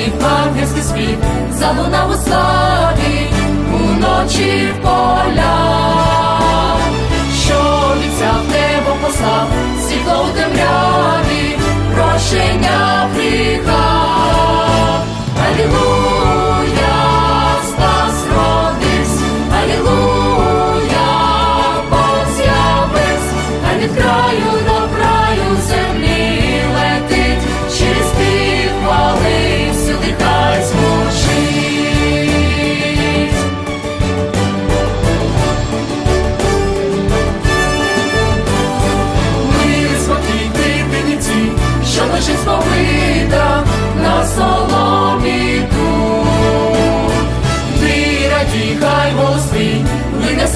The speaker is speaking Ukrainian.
світ, ангельський світ, залунав у славі, уночі в полях, що обіцяв небо послав, світло у темряві, прощення гріха. Алілуя, Спас родився, Алілуя, Бог з'явився, а від краю сповита на соломі тут. Ти радій, хай твій, лине